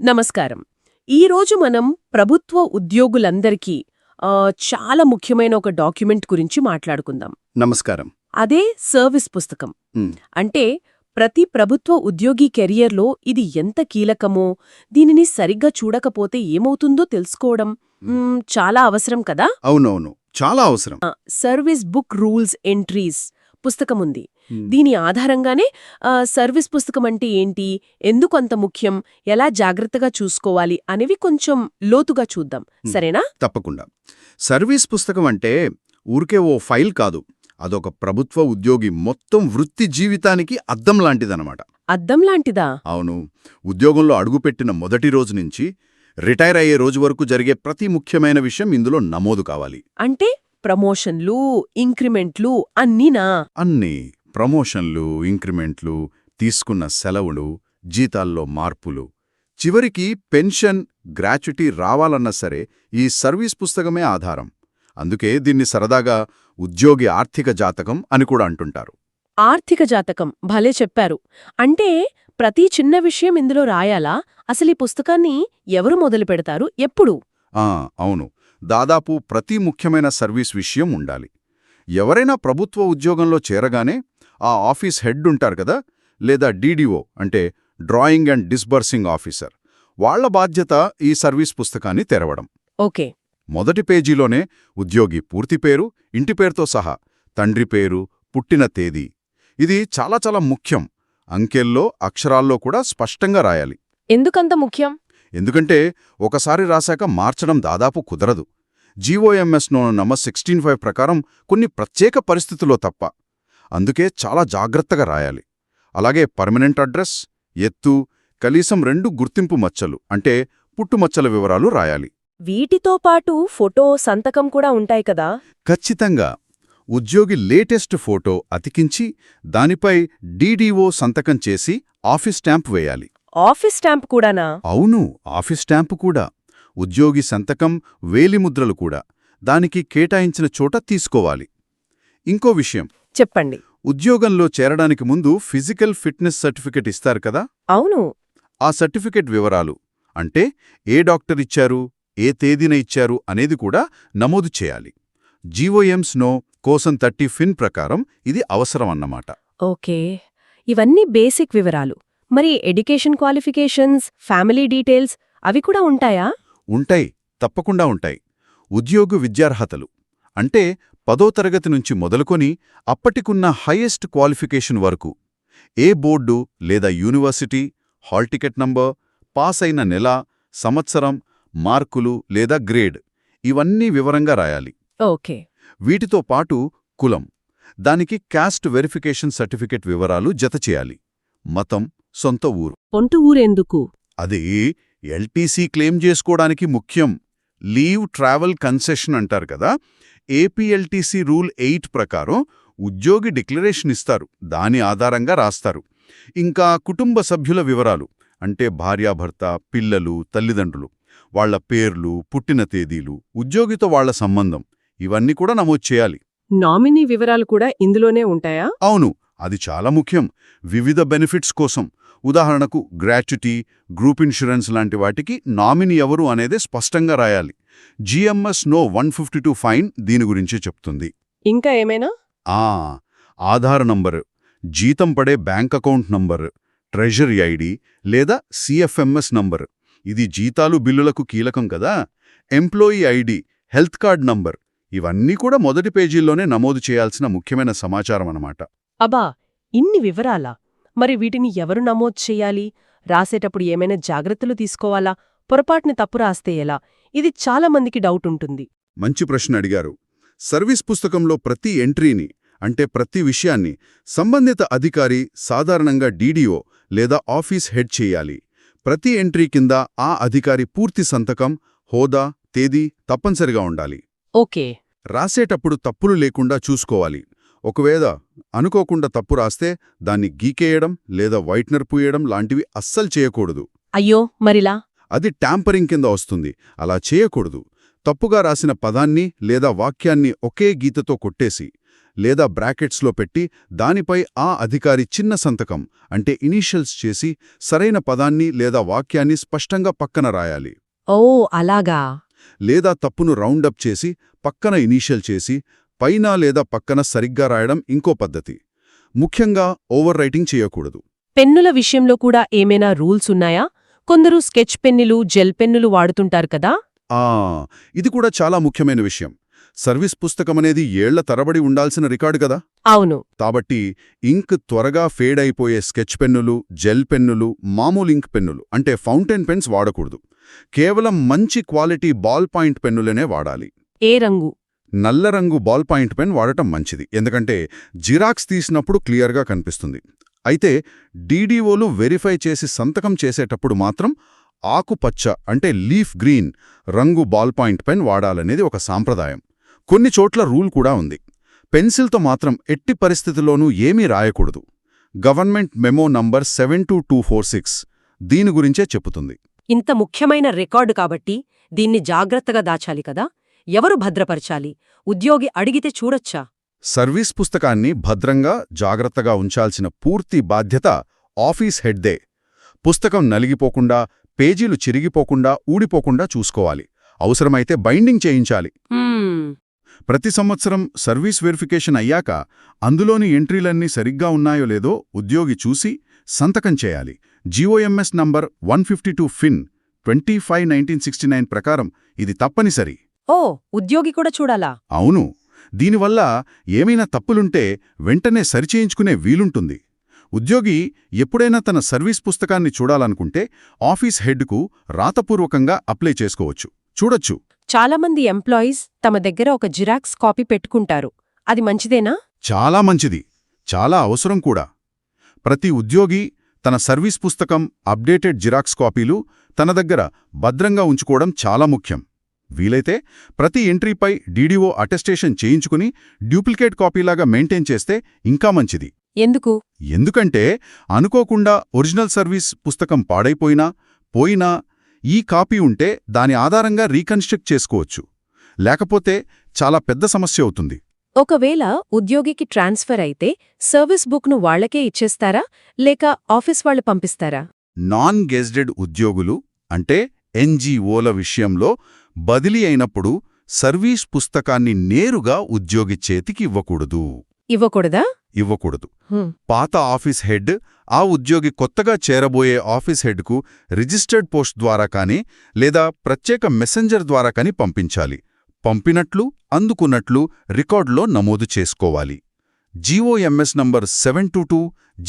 నమస్కారం. ఈరోజు మనం ప్రభుత్వ ఉద్యోగులందరికీ చాలా ముఖ్యమైన ఒక డాక్యుమెంట్ గురించి మాట్లాడుకుందాం. నమస్కారం. అదే సర్వీస్ పుస్తకం. అంటే ప్రతి ప్రభుత్వ ఉద్యోగి కెరియర్లో ఇది ఎంత కీలకమో దీనిని సరిగ్గా చూడకపోతే ఏమవుతుందో తెలుసుకోవడం చాలా అవసరం కదా? అవునవును. చాలా అవసరం. సర్వీస్ బుక్ రూల్స్ ఎంట్రీస్ పుస్తకం ఉంది. దీని ఆధారంగానే సర్వీస్ పుస్తకం అంటే ఏంటి? ఎందుకు అంత ముఖ్యం? ఎలా జాగ్రత్తగా చూసుకోవాలి? అనేవి కొంచెం లోతుగా చూద్దాం. సరేనా? తప్పకుండా. సర్వీస్ పుస్తకం అంటే ఊరికే ఓ ఫైల్ కాదు. అదొక ప్రభుత్వ ఉద్యోగి మొత్తం వృత్తి జీవితానికి అద్దం లాంటిదన్నమాట. అద్దం లాంటిదా? అవును. ఉద్యోగంలో అడుగుపెట్టిన మొదటి రోజు నుంచి రిటైర్ అయ్యే రోజు వరకు జరిగే ప్రతి ముఖ్యమైన విషయం ఇందులో నమోదు కావాలి. అంటే ప్రమోషన్లు ఇంక్రిమెంట్లు అన్నీనా? అన్నీ. ప్రమోషన్లు ఇంక్రిమెంట్లు తీసుకున్న సెలవులు జీతాల్లో మార్పులు. చివరికి పెన్షన్ గ్రాచ్యుటీ రావాలన్నా సరే ఈ సర్వీస్ పుస్తకమే ఆధారం. అందుకే దీన్ని సరదాగా ఉద్యోగి ఆర్థిక జాతకం అని కూడా అంటుంటారు. ఆర్థిక జాతకం భలే చెప్పారు. అంటే ప్రతి చిన్న విషయం ఇందులో రాయాలా? అసలు ఈ పుస్తకాన్ని ఎవరు మొదలు పెడతారు? ఎప్పుడు? ఆ అవును. దాదాపు ప్రతి ముఖ్యమైన సర్వీస్ విషయం ఉండాలి. ఎవరైనా ప్రభుత్వ ఉద్యోగంలో చేరగానే ఆ ఆఫీస్ హెడ్ ఉంటారు కదా లేదా డీడీఓ అంటే డ్రాయింగ్ అండ్ డిస్బర్సింగ్ ఆఫీసర్. వాళ్ళ బాధ్యత ఈ సర్వీస్ పుస్తకాన్ని తెరవడం. ఓకే. మొదటి పేజీలోనే ఉద్యోగి పూర్తి పేరు ఇంటి పేరుతో సహా తండ్రి పేరు పుట్టిన తేదీ. ఇది చాలా చాలా ముఖ్యం. అంకెల్లో అక్షరాల్లో కూడా స్పష్టంగా రాయాలి. ఎందుకంత ముఖ్యం? ఎందుకంటే ఒకసారి రాశాక మార్చడం దాదాపు కుదరదు. GOMS no number sixteen five ప్రకారం కొన్ని ప్రత్యేక పరిస్థితుల్లో తప్ప. అందుకే చాలా జాగ్రత్తగా రాయాలి. అలాగే పర్మనెంట్ అడ్రస్ ఎత్తు కనీసం రెండు గుర్తింపు మచ్చలు అంటే పుట్టుమచ్చల వివరాలు రాయాలి. వీటితో పాటు ఫోటో సంతకం కూడా ఉంటాయి కదా? ఖచ్చితంగా. ఉద్యోగి లేటెస్ట్ ఫోటో అతికించి దానిపై డీడీఓ సంతకం చేసి ఆఫీస్ స్టాంప్ వేయాలి. ఆఫీస్ స్టాంప్ కూడానా? అవును ఆఫీస్ స్టాంపు కూడా. ఉద్యోగి సంతకం వేలిముద్రలు కూడా. దానికి కేటాయించిన చోట తీసుకోవాలి. ఇంకో విషయం. చెప్పండి. ఉద్యోగంలో చేరడానికి ముందు ఫిజికల్ ఫిట్నెస్ సర్టిఫికెట్ ఇస్తారు కదా? అవును. ఆ సర్టిఫికెట్ వివరాలు అంటే ఏ డాక్టర్ ఇచ్చారు ఏ తేదీన ఇచ్చారు అనేది కూడా నమోదు చేయాలి. జీఓఎంస్ నో కోసం థర్టీ ఫిన్ ప్రకారం ఇది అవసరం అన్నమాట. ఓకే. ఇవన్నీ బేసిక్ వివరాలు. మరి ఎడ్యుకేషన్ క్వాలిఫికేషన్స్ ఫ్యామిలీ డీటెయిల్స్ అవి కూడా ఉంటాయా? ఉంటాయి. తప్పకుండా ఉంటాయి. ఉద్యోగ విద్యార్హతలు అంటే పదో తరగతి నుంచి మొదలుకొని అప్పటికున్న హైయెస్ట్ క్వాలిఫికేషన్ వరకు ఏ బోర్డు లేదా university hall ticket number pass అయిన నెల సంవత్సరం మార్కులు లేదా గ్రేడ్ ఇవన్నీ వివరంగా రాయాలి. ఓకే. వీటితో పాటు కులం దానికి క్యాస్ట్ వెరిఫికేషన్ సర్టిఫికెట్ వివరాలు జతచేయాలి మతం సొంత ఊరు. పొంటు ఊరెందుకు? అది ఎల్టీసీ క్లెయిమ్ చేసుకోవడానికి ముఖ్యం. లీవ్ ట్రావెల్ కన్సెషన్ అంటారు కదా ఏపీఎల్టీసీ రూల్ ఎయిట్ ప్రకారం ఉద్యోగి డిక్లరేషన్ ఇస్తారు దాని ఆధారంగా రాస్తారు. ఇంకా కుటుంబ సభ్యుల వివరాలు అంటే భార్యాభర్త పిల్లలు తల్లిదండ్రులు వాళ్ళ పేర్లు పుట్టిన తేదీలు ఉద్యోగితో వాళ్ళ సంబంధం ఇవన్నీ కూడా నమోదు చేయాలి. నామినీ వివరాలు కూడా ఇందులోనే ఉంటాయా? అవును అది చాలా ముఖ్యం. వివిధ బెనిఫిట్స్ కోసం ఉదాహరణకు గ్రాట్యుటీ గ్రూప్ ఇన్సూరెన్స్ లాంటి వాటికి నామినీ ఎవరు అనేది స్పష్టంగా రాయాలి. GMS no one fifty two five దీని గురించి చెప్తుంది. ఇంకా ఏమైనా? ఆ ఆధార్ నంబర్ జీతం పడే bank account number treasury ID లేదా సిఎఫ్ఎంఎస్ నంబర్. ఇది జీతాలు బిల్లులకు కీలకం కదా. Employee ID health card number. ఇవన్నీ కూడా మొదటి పేజీల్లోనే నమోదు చేయాల్సిన ముఖ్యమైన సమాచారం అన్నమాట. అబా ఇన్ని వివరాలా? మరి వీటిని ఎవరు నమోదు చెయ్యాలి రాసేటప్పుడు ఏమైనా జాగ్రత్తలు తీసుకోవాలా? పొరపాటుని తప్పు రాస్తే ఎలా? ఇది చాలా మందికి డౌట్ ఉంటుంది. మంచి ప్రశ్న అడిగారు. సర్వీస్ పుస్తకంలో ప్రతి ఎంట్రీని అంటే ప్రతి విషయాన్ని సంబంధిత అధికారి సాధారణంగా డీడీఓ లేదా ఆఫీస్ హెడ్ చేయాలి. ప్రతి ఎంట్రీ కింద ఆ అధికారి పూర్తి సంతకం హోదా తేదీ తప్పనిసరిగా ఉండాలి. ఓకే. రాసేటప్పుడు తప్పులు లేకుండా చూసుకోవాలి. ఒకవేళ అనుకోకుండా తప్పు రాస్తే దాన్ని గీకేయడం లేదా వైట్నర్ పూయడం లాంటివి అస్సలు చేయకూడదు. అయ్యో మరిలా? అది ట్యాంపరింగ్ కింద వస్తుంది. అలా చేయకూడదు. తప్పుగా రాసిన పదాన్ని లేదా వాక్యాన్ని ఒకే గీతతో కొట్టేసి లేదా బ్రాకెట్స్లో పెట్టి దానిపై ఆ అధికారి చిన్న సంతకం అంటే ఇనీషియల్స్ చేసి సరైన పదాన్ని లేదా వాక్యాన్ని స్పష్టంగా పక్కన రాయాలి. ఓ అలాగా? లేదా తప్పును రౌండప్ చేసి పక్కన ఇనీషియల్ చేసి పైన లేదా పక్కన సరిగ్గా రాయడం ఇంకో పద్ధతి. ముఖ్యంగా ఓవర్ రైటింగ్ చేయకూడదు. పెన్నుల విషయంలో కూడా ఏమైనా రూల్స్ ఉన్నాయా? కొందరు స్కెచ్ పెన్నులు జెల్ పెన్నులు వాడుతుంటారు కదా? ఆ ఇది కూడా చాలా ముఖ్యమైన విషయం. సర్వీస్ పుస్తకమనేది ఏళ్ళ తరబడి ఉండాల్సిన రికార్డు కదా? అవును. కాబట్టి ఇంక్ త్వరగా ఫేడ్ అయిపోయే స్కెచ్ పెన్నులు జెల్ పెన్నులు మామూలు ఇంక్ పెన్నులు అంటే ఫౌంటైన్ పెన్స్ వాడకూడదు. కేవలం మంచి క్వాలిటీ బాల్ పాయింట్ పెన్నులనే వాడాలి. ఏ రంగు? నల్ల రంగు బాల్ పాయింట్ పెన్ వాడటం మంచిది. ఎందుకంటే జిరాక్స్ తీసినప్పుడు క్లియర్గా కనిపిస్తుంది. అయితే డీడీఓలు వెరిఫై చేసి సంతకం చేసేటప్పుడు మాత్రం ఆకుపచ్చ అంటే లీఫ్ గ్రీన్ రంగు బాల్ పాయింట్ పెన్ వాడాలనేది ఒక సాంప్రదాయం. కొన్ని చోట్ల రూల్ కూడా ఉంది. పెన్సిల్తో మాత్రం ఎట్టి పరిస్థితిలోనూ ఏమీ రాయకూడదు. Government memo number seven two two four six దీని గురించే చెప్పుతుంది ఇంత ముఖ్యమైన రికార్డు కాబట్టి దీన్ని జాగ్రత్తగా దాచాలి కదా? ఎవరు భద్రపరచాలి? ఉద్యోగి అడిగితే చూడొచ్చా? సర్వీస్ పుస్తకాన్ని భద్రంగా జాగ్రత్తగా ఉంచాల్సిన పూర్తి బాధ్యత ఆఫీస్ హెడ్దే. పుస్తకం నలిగిపోకుండా పేజీలు చిరిగిపోకుండా ఊడిపోకుండా చూసుకోవాలి. అవసరమైతే బైండింగ్ చేయించాలి. ప్రతి సంవత్సరం సర్వీస్ వెరిఫికేషన్ అయ్యాక అందులోని ఎంట్రీలన్నీ సరిగ్గా ఉన్నాయో లేదో ఉద్యోగి చూసి సంతకం చేయాలి. GOMS number one fifty two fin twenty five nineteen sixty nine ప్రకారం ఇది తప్పనిసరి. ఓ ఉద్యోగి కూడా చూడాలా? అవును. దీనివల్ల ఏమైనా తప్పులుంటే వెంటనే సరిచేయించుకునే వీలుంటుంది. ఉద్యోగి ఎప్పుడైనా తన సర్వీస్ పుస్తకాన్ని చూడాలనుకుంటే ఆఫీస్ హెడ్కు రాతపూర్వకంగా అప్లై చేసుకోవచ్చు. చూడొచ్చు. చాలామంది ఎంప్లాయీస్ తమ దగ్గర ఒక జిరాక్స్ కాపీ పెట్టుకుంటారు. అది మంచిదేనా? చాలా మంచిది. చాలా అవసరం కూడా. ప్రతి ఉద్యోగి తన సర్వీస్ పుస్తకం అప్డేటెడ్ జిరాక్స్ కాపీలు తన దగ్గర భద్రంగా ఉంచుకోవడం చాలా ముఖ్యం. వీలైతే ప్రతి ఎంట్రీపై డీడీఓ అటెస్టేషన్ చేయించుకుని డూప్లికేట్ కాపీలాగా మెయింటైన్ చేస్తే ఇంకా మంచిది. ఎందుకు? ఎందుకంటే అనుకోకుండా ఒరిజినల్ సర్వీస్ పుస్తకం పాడైపోయినా పోయినా ఈ కాపీ ఉంటే దాని ఆధారంగా రీకన్స్ట్రక్ట్ చేసుకోవచ్చు. లేకపోతే చాలా పెద్ద సమస్య అవుతుంది. ఒకవేళ ఉద్యోగికి ట్రాన్స్ఫర్ అయితే సర్వీస్ బుక్ను వాళ్ళకే ఇచ్చేస్తారా? లేక ఆఫీస్ వాళ్ళు పంపిస్తారా? నాన్ గెజ్డెడ్ ఉద్యోగులు అంటే ఎన్జీఓల విషయంలో బదిలీ అయినప్పుడు సర్వీస్ పుస్తకాన్ని నేరుగా ఉద్యోగి చేతికి ఇవ్వకూడదు. ఇవ్వకూడదా? ఇవ్వకూడదు. పాత ఆఫీస్ హెడ్ ఆ ఉద్యోగి కొత్తగా చేరబోయే ఆఫీస్ హెడ్కు రిజిస్టర్డ్ పోస్ట్ ద్వారా కానీ లేదా ప్రత్యేక మెసెంజర్ ద్వారా కానీ పంపించాలి. పంపినట్లు అందుకున్నట్లు రికార్డులో నమోదు చేసుకోవాలి. GOMS number seven two two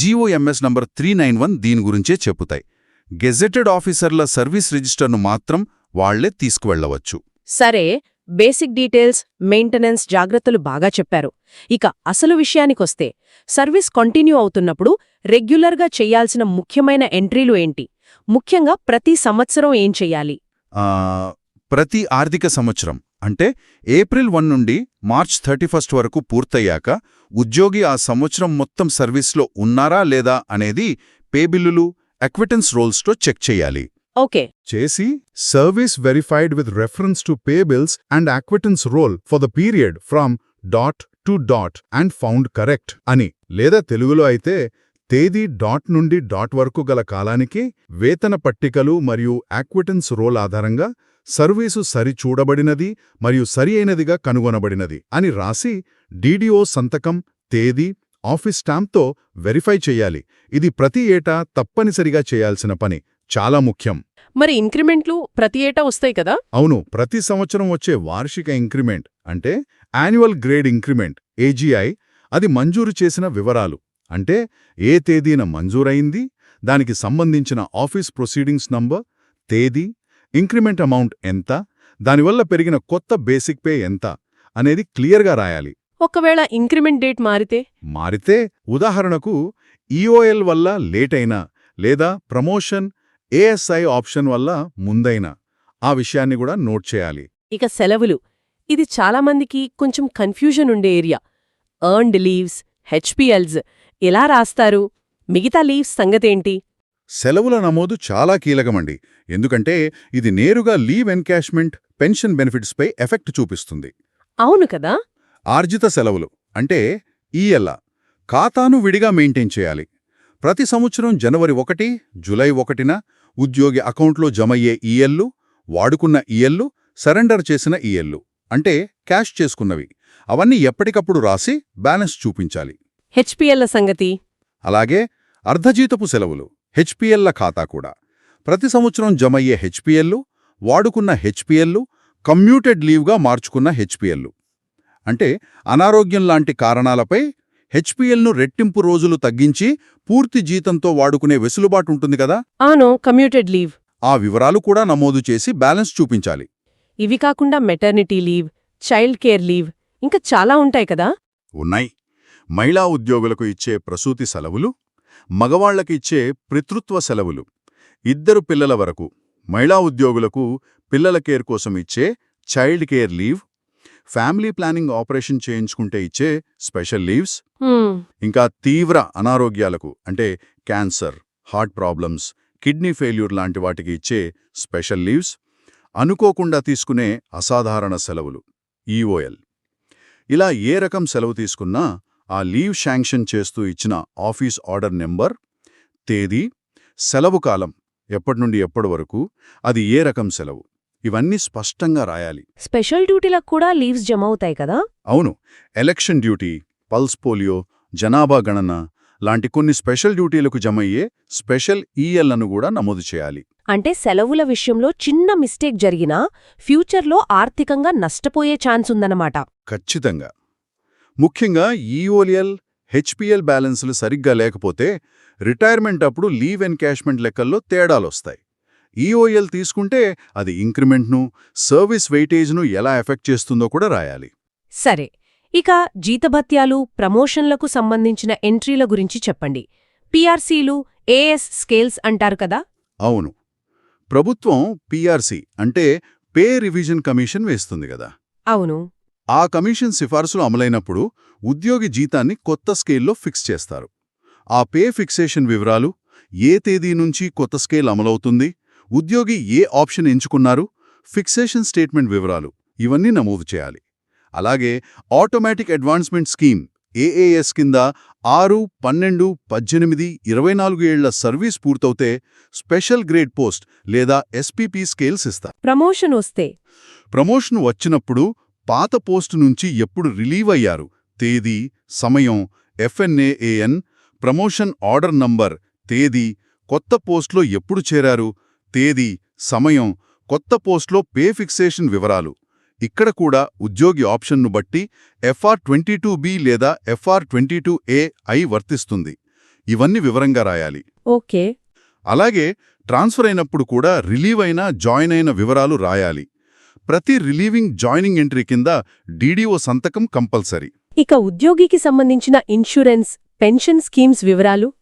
GOMS number three nine one దీని గురించే చెప్పుతాయి గెజెటెడ్ ఆఫీసర్ల సర్వీస్ రిజిస్టర్ను మాత్రం వాళ్ళే తీసుకువెళ్ళవచ్చు సరే బేసిక్ డీటెయిల్స్ మెయింటెనెన్స్ జాగ్రత్తలు బాగా చెప్పారు. ఇక అసలు విషయానికొస్తే సర్వీస్ కంటిన్యూ అవుతున్నప్పుడు రెగ్యులర్గా చెయ్యాల్సిన ముఖ్యమైన ఎంట్రీలు ఏంటి? ముఖ్యంగా ప్రతి సంవత్సరం ఏం చెయ్యాలి ప్రతి ఆర్థిక సంవత్సరం అంటే ఏప్రిల్ వన్ నుండి మార్చ్ థర్టీ ఫస్ట్ వరకు పూర్తయ్యాక ఉద్యోగి ఆ సంవత్సరం మొత్తం సర్వీస్లో ఉన్నారా లేదా అనేది పే బిల్లులు అక్విటెన్స్ రోల్స్తో చెక్ చేయాలి. ఓకే. చేసి service verified with reference to pay bills and acquittance roll for the period from dot to dot and found correct అని. లేదా తెలుగులో అయితే తేదీ డాట్ నుండి డాట్ వరకు గల కాలానికి వేతన పట్టికలు మరియు అక్విటెన్స్ రోల్ ఆధారంగా సర్వీసు సరిచూడబడినది మరియు సరియైనదిగా కనుగొనబడినది అని రాసి డీడీఓ సంతకం తేదీ ఆఫీస్ స్టాంప్తో వెరిఫై చేయాలి. ఇది ప్రతి ఏటా తప్పనిసరిగా చేయాల్సిన పని. చాలా ముఖ్యం. మరి ఇంక్రిమెంట్లు ప్రతి ఏటా వస్తాయి కదా? అవును ప్రతి సంవత్సరం వచ్చే వార్షిక ఇంక్రిమెంట్ అంటే యాన్యువల్ గ్రేడ్ ఇంక్రిమెంట్ ఏజీఐ అది మంజూరు చేసిన వివరాలు. అంటే ఏ తేదీన మంజూరైంది దానికి సంబంధించిన ఆఫీస్ ప్రొసీడింగ్స్ నంబర్ తేదీ ఇంక్రిమెంట్ అమౌంట్ ఎంత దానివల్ల పెరిగిన కొత్త బేసిక్ పే ఎంత అనేది క్లియర్గా రాయాలి. ఒకవేళ ఇంక్రిమెంట్ డేట్ మారితే? మారితే ఉదాహరణకు ఈఓఎల్ వల్ల లేట్ అయినా లేదా ప్రమోషన్ ఏఎస్ఐ ఆప్షన్ వల్ల ముందైనా ఆ విషయాన్ని కూడా నోట్ చేయాలి. ఇక సెలవులు. ఇది చాలామందికి కొంచెం కన్ఫ్యూజన్ ఉండే ఏరియా. ఎర్న్డ్ లీవ్స్ హెచ్పిఎల్స్ ఎలా రాస్తారు? మిగతా లీవ్స్ సంగతేంటి? సెలవుల నమోదు చాలా కీలకమండి. ఎందుకంటే ఇది నేరుగా లీవ్ ఎన్కాష్మెంట్ పెన్షన్ బెనిఫిట్స్పై ఎఫెక్ట్ చూపిస్తుంది. అవును కదా? ఆర్జిత సెలవులు అంటే ఈఎల్ఆ ఖాతాను విడిగా మెయింటైన్ చేయాలి. ప్రతి సంవత్సరం జనవరి ఒకటి జులై ఒకటిన ఉద్యోగి అకౌంట్లో జమయ్యే ఈఎల్లు వాడుకున్న ఈఎల్లు సరెండర్ చేసిన ఈఎల్లు అంటే క్యాష్ చేసుకున్నవి. అవన్నీ ఎప్పటికప్పుడు రాసి బ్యాలెన్స్ చూపించాలి. హెచ్పిఎల్ల సంగతి? అలాగే అర్ధజీతపు సెలవులు హెచ్పిఎల్ల ఖాతా కూడా. ప్రతి సంవత్సరం జమయ్యే హెచ్పిఎల్లు వాడుకున్న హెచ్పిఎల్లు కమ్యూటెడ్ లీవ్గా మార్చుకున్న హెచ్పిఎల్లు. అంటే అనారోగ్యం లాంటి కారణాలపై హెచ్పిఎల్ను రెట్టింపు రోజులు తగ్గించి పూర్తి జీతంతో వాడుకునే వెసులుబాటు ఉంటుంది కదా? అవును కమ్యూటెడ్ లీవ్ ఆ వివరాలు కూడా నమోదు చేసి బ్యాలెన్స్ చూపించాలి. ఇవి కాకుండా maternity leave child care leave ఇంకా చాలా ఉంటాయి కదా? ఉన్నాయి. మహిళా ఉద్యోగులకు ఇచ్చే ప్రసూతి సెలవులు మగవాళ్ళకి ఇచ్చే పితృత్వ సెలవులు. ఇద్దరు పిల్లల వరకు మహిళా ఉద్యోగులకు పిల్లల కేర్ కోసం ఇచ్చే child care leave family planning operation చేయించుకుంటే ఇచ్చే స్పెషల్ లీవ్స్ ఇంకా తీవ్ర అనారోగ్యాలకు అంటే cancer heart problems kidney failure లాంటి వాటికి ఇచ్చే స్పెషల్ లీవ్స్ అనుకోకుండా తీసుకునే అసాధారణ సెలవులు ఈఓఎల్. ఇలా ఏ రకం సెలవు తీసుకున్నా ఆ లీవ్ శాంక్షన్ చేస్తూ ఇచ్చిన ఆఫీస్ ఆర్డర్ నెంబర్ తేదీ సెలవు కాలం ఎప్పటి నుండి ఎప్పటి వరకు అది ఏ రకం సెలవు? ఇవన్నీ స్పష్టంగా రాయాలి. స్పెషల్ డ్యూటీలకు కూడా లీవ్స్ జమ అవుతాయి కదా? అవును. ఎలక్షన్ డ్యూటీ పల్స్ పోలియో జనాభా గణన లాంటి కొన్ని స్పెషల్ డ్యూటీలకు జమయ్యే స్పెషల్ ఈఎల్లను కూడా నమోదు చేయాలి. అంటే సెలవుల విషయంలో చిన్న మిస్టేక్ జరిగినా ఫ్యూచర్లో ఆర్థికంగా నష్టపోయే ఛాన్స్ ఉందన్నమాట. ఖచ్చితంగా. ముఖ్యంగా ఈఓలిఎల్ హెచ్పిఎల్ బ్యాలెన్సులు సరిగ్గా లేకపోతే రిటైర్మెంట్ అప్పుడు లీవ్ ఎన్కాష్మెంట్ లెక్కల్లో తేడాలొస్తాయి. ఈఓఎల్ తీసుకుంటే అది ఇంక్రిమెంట్ను సర్వీస్ వెయిటేజ్ను ఎలా ఎఫెక్ట్ చేస్తుందో కూడా రాయాలి. సరే ఇక జీతభత్యాలు ప్రమోషన్లకు సంబంధించిన ఎంట్రీల గురించి చెప్పండి. పిఆర్సీలు ఏఎస్ స్కేల్స్ అంటారు కదా? అవును. ప్రభుత్వం పీఆర్సీ అంటే పే రివిజన్ కమిషన్ వేస్తుంది కదా. అవును. ఆ కమిషన్ సిఫార్సులు అమలైనప్పుడు ఉద్యోగి జీతాన్ని కొత్త స్కేల్లో ఫిక్స్ చేస్తారు. ఆ పే ఫిక్సేషన్ వివరాలు ఏ తేదీ నుంచి కొత్త స్కేల్ అమలవుతుంది ఉద్యోగి ఏ ఆప్షన్ ఎంచుకున్నారు? ఫిక్సేషన్ స్టేట్మెంట్ వివరాలు ఇవన్నీ నమోదు చేయాలి. అలాగే ఆటోమేటిక్ అడ్వాన్స్మెంట్ స్కీమ్ ఏఏఎస్ కింద ఆరు పన్నెండు పద్దెనిమిది ఇరవై నాలుగు ఏళ్ళ సర్వీస్ పూర్తవుతే స్పెషల్ గ్రేడ్ పోస్ట్ లేదా ఎస్పీపీ స్కేల్స్ ఇస్తారు. ప్రమోషన్ వస్తే? ప్రమోషన్ వచ్చినప్పుడు పాత పోస్టు నుంచి ఎప్పుడు రిలీవ్ అయ్యారు? తేదీ సమయం ఎఫ్ఎన్ఏఏఎన్ ప్రమోషన్ ఆర్డర్ నంబర్ తేదీ కొత్త పోస్ట్లో ఎప్పుడు చేరారు? తేదీ సమయం కొత్త పోస్ట్లో పే ఫిక్సేషన్ వివరాలు. ఇక్కడ కూడా ఉద్యోగి ఆప్షన్ను బట్టి ఎఫ్ఆర్ ట్వంటీ బి లేదా ఎఫ్ఆర్ ట్వంటీ ఏ ఐ వర్తిస్తుంది. ఇవన్నీ వివరంగా రాయాలి. ఓకే. అలాగే ట్రాన్స్ఫర్ అయినప్పుడు కూడా రిలీవ్ అయిన జాయిన్ అయిన వివరాలు రాయాలి. ప్రతి రిలీవింగ్ జాయినింగ్ ఎంట్రీ కింద డీడీఓ సంతకం కంపల్సరీ. ఇక ఉద్యోగికి సంబంధించిన ఇన్సూరెన్స్ పెన్షన్ స్కీమ్స్ వివరాలు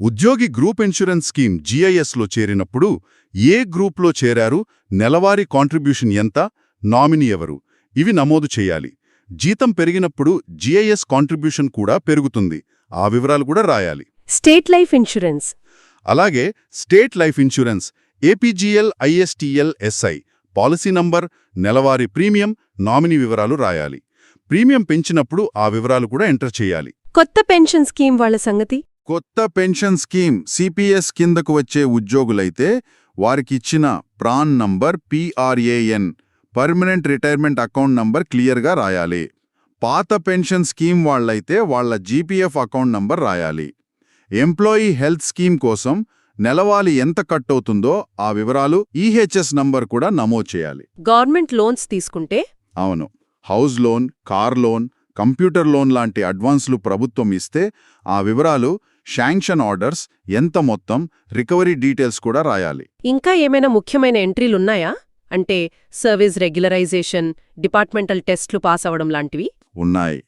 ఉద్యోగి గ్రూప్ ఇన్సూరెన్స్ స్కీమ్ జీఐఎస్లో చేరినప్పుడు ఏ గ్రూప్లో చేరారు నెలవారీ కాంట్రిబ్యూషన్ ఎంత నామినీ ఎవరు ఇవి నమోదు చేయాలి. జీతం పెరిగినప్పుడు జీఐఎస్ కాంట్రిబ్యూషన్ కూడా పెరుగుతుంది. ఆ వివరాలు కూడా రాయాలి. స్టేట్ లైఫ్ ఇన్సూరెన్స్ అలాగే state life insurance APGL ISTL SI policy number నెలవారీ ప్రీమియం నామినీ వివరాలు రాయాలి. ప్రీమియం పెంచినప్పుడు ఆ వివరాలు కూడా ఎంటర్ చేయాలి. కొత్త పెన్షన్ స్కీమ్ వాళ్ళ సంగతి? కొత్త పెన్షన్ స్కీమ్ సిపిఎస్ కిందకు వచ్చే ఉద్యోగులైతే వారికిచ్చిన PRAN number PRAN permanent retirement account number క్లియర్గా రాయాలి. పాత పెన్షన్ స్కీమ్ వాళ్ళైతే వాళ్ళ జీపీఎఫ్ అకౌంట్ నంబర్ రాయాలి. ఎంప్లాయీ హెల్త్ స్కీమ్ కోసం నెలవారీ ఎంత కట్ అవుతుందో ఆ వివరాలు ఈహెచ్ఎస్ నంబర్ కూడా నమోదు చేయాలి. గవర్నమెంట్ లోన్స్ తీసుకుంటే? అవును. House loan car loan computer loan లాంటి అడ్వాన్స్లు ప్రభుత్వం ఇస్తే ఆ వివరాలు శాంక్షన్ ఆర్డర్స్ ఎంత మొత్తం రికవరీ డీటెయిల్స్ కూడా రాయాలి. ఇంకా ఏమైనా ముఖ్యమైన ఎంట్రీలున్నాయా అంటే సర్వీస్ రెగ్యులరైజేషన్ డిపార్ట్మెంటల్ టెస్ట్లు పాస్ అవడం లాంటివి? ఉన్నాయి.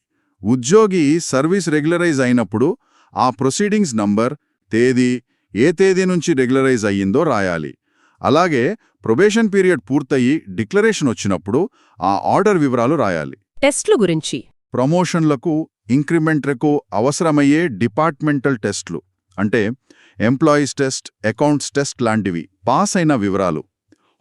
ఉద్యోగి సర్వీస్ రెగ్యులరైజ్ అయినప్పుడు ఆ ప్రొసీడింగ్స్ నంబర్ తేదీ ఏ తేదీ నుంచి రెగ్యులరైజ్ అయ్యిందో రాయాలి. అలాగే ప్రొబేషన్ పీరియడ్ పూర్తయి డిక్లరేషన్ వచ్చినప్పుడు ఆ ఆర్డర్ వివరాలు రాయాలి. టెస్ట్లు గురించి. ప్రమోషన్లకు ఇంక్రిమెంట్లకు అవసరమయ్యే డిపార్ట్మెంటల్ టెస్ట్లు అంటే ఎంప్లాయీస్ టెస్ట్ అకౌంట్స్ టెస్ట్ లాంటివి పాస్ అయిన వివరాలు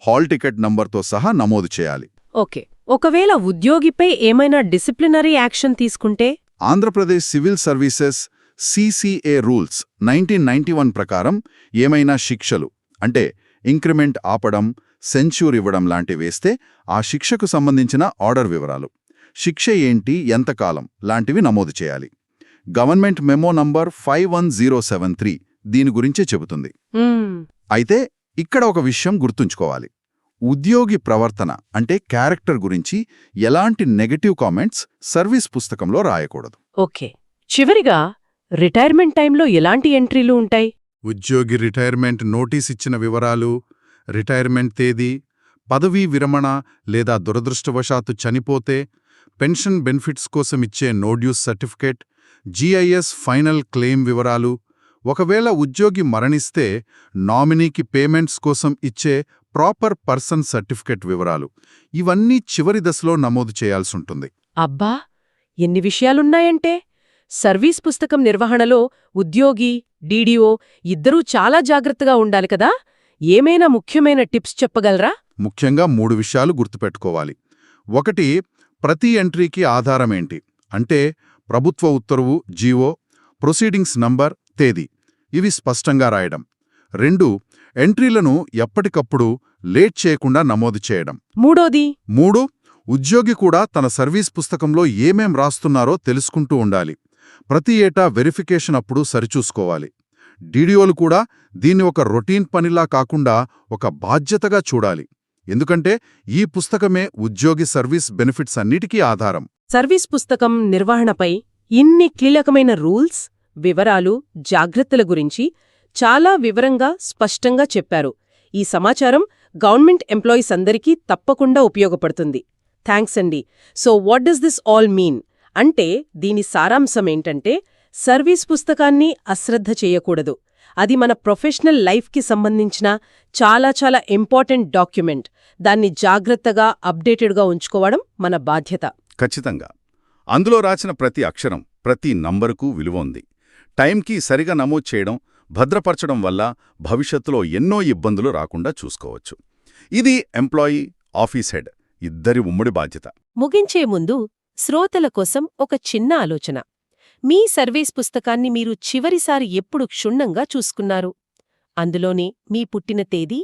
హాల్ టికెట్ నంబర్తో సహా నమోదు చేయాలి. ఓకే. ఒకవేళ ఉద్యోగిపై ఏమైనా డిసిప్లినరీ యాక్షన్ తీసుకుంటే? Andhra Pradesh civil services CCA rules nineteen ninety one ప్రకారం ఏమైనా శిక్షలు అంటే ఇంక్రిమెంట్ ఆపడం సెంచ్యూర్ ఇవ్వడం లాంటి వేస్తే ఆ శిక్షకు సంబంధించిన ఆర్డర్ వివరాలు. శిక్ష ఏంటి ఎంతకాలం లాంటివి నమోదు చేయాలి. Government memo number five one zero seven three దీని గురించే చెబుతుంది. అయితే ఇక్కడ ఒక విషయం గుర్తుంచుకోవాలి. ఉద్యోగి ప్రవర్తన అంటే క్యారెక్టర్ గురించి ఎలాంటి నెగటివ్ కామెంట్స్ సర్వీస్ పుస్తకంలో రాయకూడదు. ఓకే. చివరిగా రిటైర్మెంట్ టైంలో ఎలాంటి ఎంట్రీలు ఉంటాయి? ఉద్యోగి రిటైర్మెంట్ నోటీస్ ఇచ్చిన వివరాలు రిటైర్మెంట్ తేదీ పదవీ విరమణ లేదా దురదృష్టవశాత్తు చనిపోతే పెన్షన్ బెనిఫిట్స్ కోసం ఇచ్చే no dues certificate GIS final claim వివరాలు ఒకవేళ ఉద్యోగి మరణిస్తే నామినీకి పేమెంట్స్ కోసం ఇచ్చే ప్రాపర్ పర్సన్ సర్టిఫికేట్ వివరాలు. ఇవన్నీ చివరి దశలో నమోదు చేయాల్సుంటుంది అబ్బా! ఎన్ని విషయాలున్నాయంటే సర్వీస్ పుస్తకం నిర్వహణలో ఉద్యోగి డీడీఓ ఇద్దరూ చాలా జాగ్రత్తగా ఉండాలి కదా? ఏమైనా ముఖ్యమైన టిప్స్ చెప్పగలరా? ముఖ్యంగా మూడు విషయాలు గుర్తుపెట్టుకోవాలి. ఒకటి ప్రతి ఎంట్రీకి ఆధారమేంటి? అంటే ప్రభుత్వ ఉత్తర్వు జీవో ప్రొసీడింగ్స్ నంబర్ తేదీ. ఇవి స్పష్టంగా రాయడం. రెండు ఎంట్రీలను ఎప్పటికప్పుడు లేట్ చేయకుండా నమోదు చేయడం. మూడోది? మూడు ఉద్యోగి కూడా తన సర్వీస్ పుస్తకంలో ఏమేం రాస్తున్నారో తెలుసుకుంటూ ఉండాలి. ప్రతి ఏటా వెరిఫికేషన్ అప్పుడు సరిచూసుకోవాలి. డీడీఓలు కూడా దీన్ని ఒక రొటీన్ పనిలా కాకుండా ఒక బాధ్యతగా చూడాలి. ఎందుకంటే ఈ పుస్తకమే ఉద్యోగి సర్వీస్ బెనిఫిట్స్ అన్నిటికీ ఆధారం. సర్వీస్ పుస్తకం నిర్వహణపై ఇన్ని కీలకమైన రూల్స్ వివరాలు జాగ్రత్తల గురించి చాలా వివరంగా స్పష్టంగా చెప్పారు. ఈ సమాచారం గవర్నమెంట్ ఎంప్లాయీస్ అందరికీ తప్పకుండా ఉపయోగపడుతుంది. థ్యాంక్స్ అండి. So what does this all mean? అంటే దీని సారాంశం ఏంటంటే సర్వీస్ పుస్తకాన్ని అశ్రద్ధ చేయకూడదు. అది మన ప్రొఫెషనల్ లైఫ్కి సంబంధించిన చాలా చాలా ఇంపార్టెంట్ డాక్యుమెంట్. దాన్ని జాగ్రత్తగా అప్డేటెడ్గా ఉంచుకోవడం మన బాధ్యత. ఖచ్చితంగా. అందులో రాసిన ప్రతి అక్షరం ప్రతి నంబరుకు విలువ ఉంది. టైంకి సరిగా నమోదు చేయడం భద్రపరచడం వల్ల భవిష్యత్తులో ఎన్నో ఇబ్బందులు రాకుండా చూసుకోవచ్చు. ఇది ఎంప్లాయీ ఆఫీస్ హెడ్ ఇద్దరి ఉమ్మడి బాధ్యత. ముగించే ముందు శ్రోతల కోసం ఒక చిన్న ఆలోచన. మీ సర్వీస్ పుస్తకాన్ని మీరు చివరిసారి ఎప్పుడు క్షుణ్ణంగా చూసుకున్నారు? అందులోనే మీ పుట్టిన తేదీ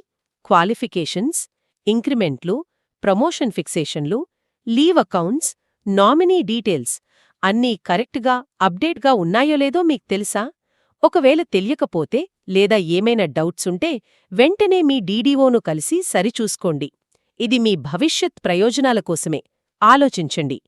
క్వాలిఫికేషన్స్ ఇంక్రిమెంట్లు ప్రమోషన్ ఫిక్సేషన్లు లీవ్ అకౌంట్స్ నామినీ డీటెయిల్స్ అన్నీ కరెక్ట్గా అప్డేట్గా ఉన్నాయో లేదో మీకు తెలుసా? ఒకవేళ తెలియకపోతే లేదా ఏమైనా డౌట్స్ ఉంటే వెంటనే మీ డీడీఓను కలిసి సరిచూసుకోండి. ఇది మీ భవిష్యత్ ప్రయోజనాల కోసమే. ఆలోచించండి.